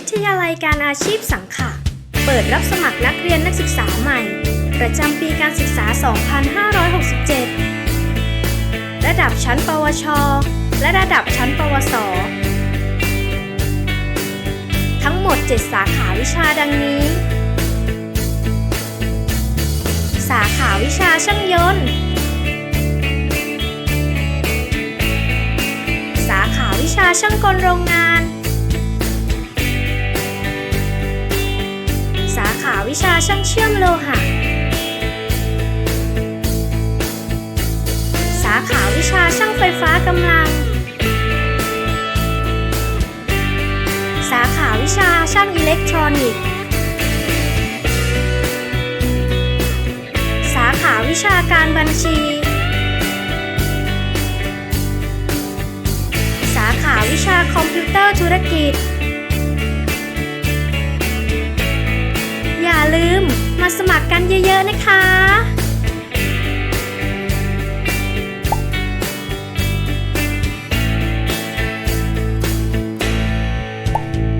วิทยาลัยการอาชีพสังขะ เปิดรับสมัครนักเรียนนักศึกษาใหม่ ประจำปีการศึกษา 2567 ระดับชั้น ปวช และระดับชั้น ปวส ทั้งหมด 7 สาขาวิชาดังนี้ สาขาวิชาช่างยนต์ สาขาวิชาช่างกลโรงงาน ชาช่างเชื่อมโลหะ สาขาวิชาช่างไฟฟ้ากำลัง สาขาวิชาช่างอิเล็กทรอนิกส์ สาขาวิชาการบัญชี สาขาวิชาคอมพิวเตอร์ธุร มาสมัครกันเยอะๆนะคะ